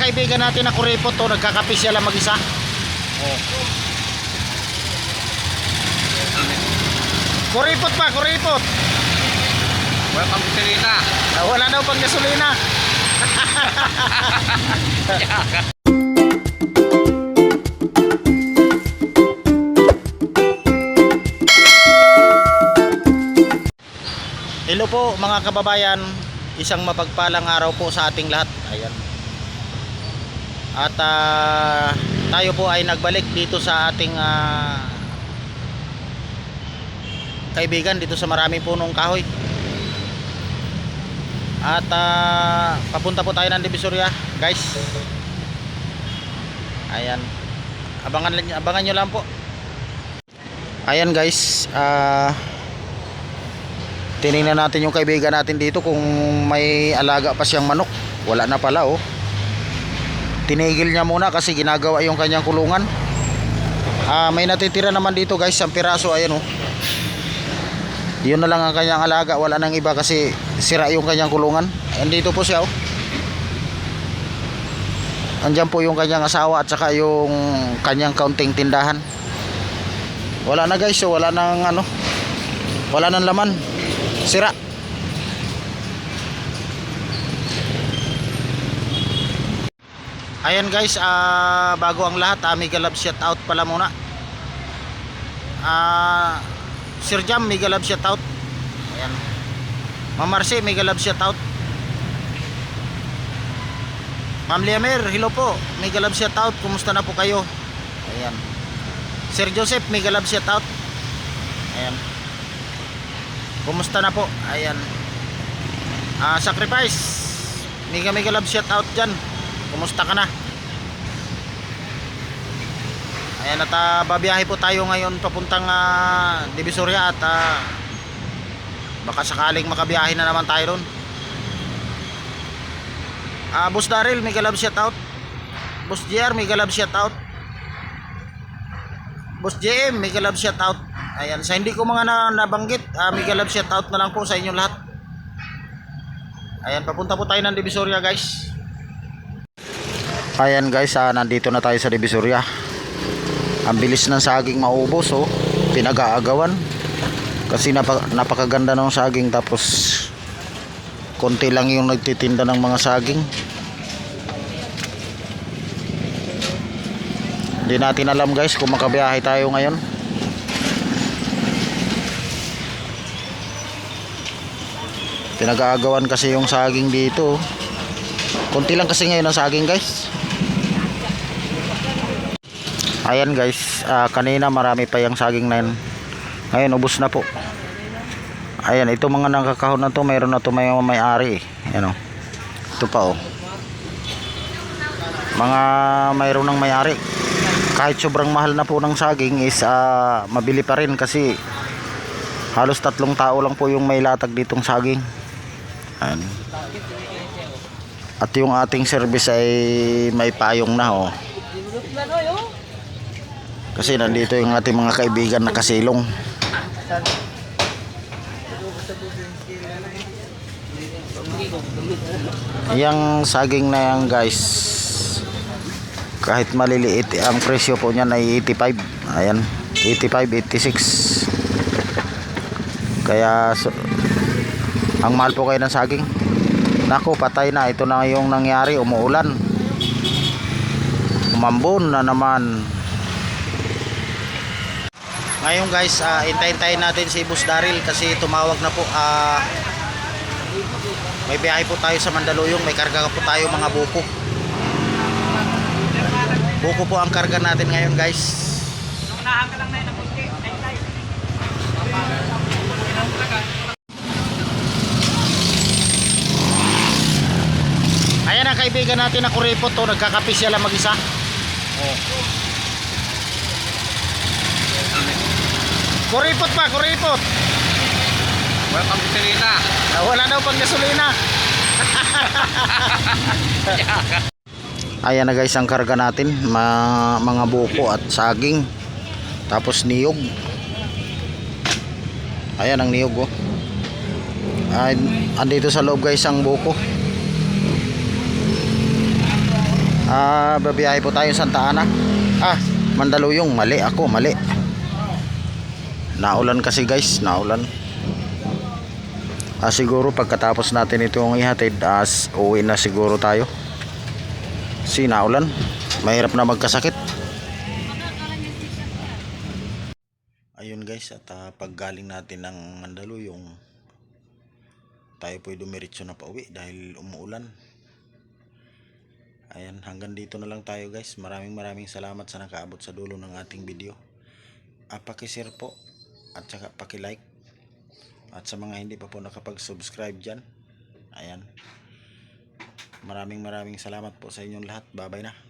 kaibigan natin na kuripot to, nagkakape siya lang mag-isa. Oh. Kuripot pa, kuripot. Welcome to Selena. Ah, wala daw pang gasolina. Hello po mga kababayan, isang mapagpalang araw po sa ating lahat. Ayan. At ah, tayo po ay nagbalik dito sa ating ah, kaibigan dito sa maraming punong kahoy. At ah, papunta po tayo ng Divisoria, guys. Ayan. Abangan abangan niyo lang po. Ayan guys, ah tiningnan natin yung kaibigan natin dito kung may alaga pa siyang manok. Wala na pala oh. Tinigil niya muna kasi ginagawa yung kanyang kulungan. Ah, may natitira naman dito guys, ang piraso ayan oh. Yun na lang ang kanyang alaga, wala nang iba kasi sira yung kanyang kulungan. Andito po siya oh. Andyan po yung kanyang asawa at saka yung kanyang kaunting tindahan. Wala na guys, so wala nang ano. Wala nang laman. Sira. Ayan guys, ah bago ang lahat, ah, mega love shout out pala muna. Ah Sir Jam, mega love shout out. Ayan. Ma'am Marcy, mega love shout out. Ma'am Liamer, hello po. Mega love shout out. Kumusta na po kayo? Ayan. Sir Joseph, mega love shout out. Ayan. Kumusta na po? Ayan. Ah, sacrifice. Mega mega love shout out diyan. Kumusta ka na? Ayan at ah, babiyahe po tayo ngayon papuntang ah, Divisoria at ah, baka sakaling makabiyahe na naman tayo doon. Ah, Boss Daryl, mega love shout out. Boss JR, mega love shout out. Boss JM, mega love shout out. Ayan, sa hindi ko mga na, nabanggit, ah, mega love shout out na lang po sa inyong lahat. Ayan, papunta po tayo ng Divisoria, guys. Ayan, guys, ah, nandito na tayo sa Divisoria. Ang bilis ng saging maubos, oh. Pinag-aagawan. Kasi napa, napakaganda ng saging tapos konti lang yung nagtitinda ng mga saging. Hindi natin alam guys kung makabiyahe tayo ngayon. Pinag-aagawan kasi yung saging dito. Konti lang kasi ngayon ang saging guys. Ayan guys, ah, kanina marami pa yung saging na yun. Ngayon ubos na po. Ayan, ito mga nakakahon na to, mayroon na to may may-ari. Ayan o. Ito pa o. Mga mayroon ng may-ari. Kahit sobrang mahal na po ng saging is ah, mabili pa rin kasi halos tatlong tao lang po yung may latag ditong saging. Ayan. At yung ating service ay may payong na oh. Kasi nandito yung ating mga kaibigan na kasilong. Yang saging na yan guys. Kahit maliliit ang presyo po niyan ay 85 ayan 85 86 kaya so, ang mahal po kayo ng saging. Nako patay na. Ito na yung nangyari. Umuulan. Umambon na naman ngayon guys uh, intayin natin si Boss Daryl kasi tumawag na po. Ah may biyahe po tayo sa Mandaluyong. May karga po tayo mga buko. Buko po ang karga natin ngayon guys. Ayan ang kaibigan natin na kuripot to. Nagkakape siya lang mag isa oh. Kuripot pa kuripot Welcome to Selena. Ah, wala daw pang gasolina Ayan na guys ang karga natin Ma mga buko at saging Tapos niyog Ayan ang niyog oh. Ay, andito sa loob guys ang buko Ah, babiyahe po tayo Santa Ana. Ah, Mandaluyong, mali ako, mali. Naulan kasi guys, naulan. Ah, siguro pagkatapos natin itong ihatid, as uwi na siguro tayo. Si naulan, mahirap na magkasakit. Ayun guys, at ah, paggaling natin ng Mandaluyong, tayo po'y dumiretso na pauwi dahil umuulan. Ayan, hanggang dito na lang tayo guys. Maraming maraming salamat sa nakaabot sa dulo ng ating video. Ah, pakishare po at saka paki-like. At sa mga hindi pa po nakapag-subscribe dyan, ayan. Maraming maraming salamat po sa inyong lahat. Bye-bye na.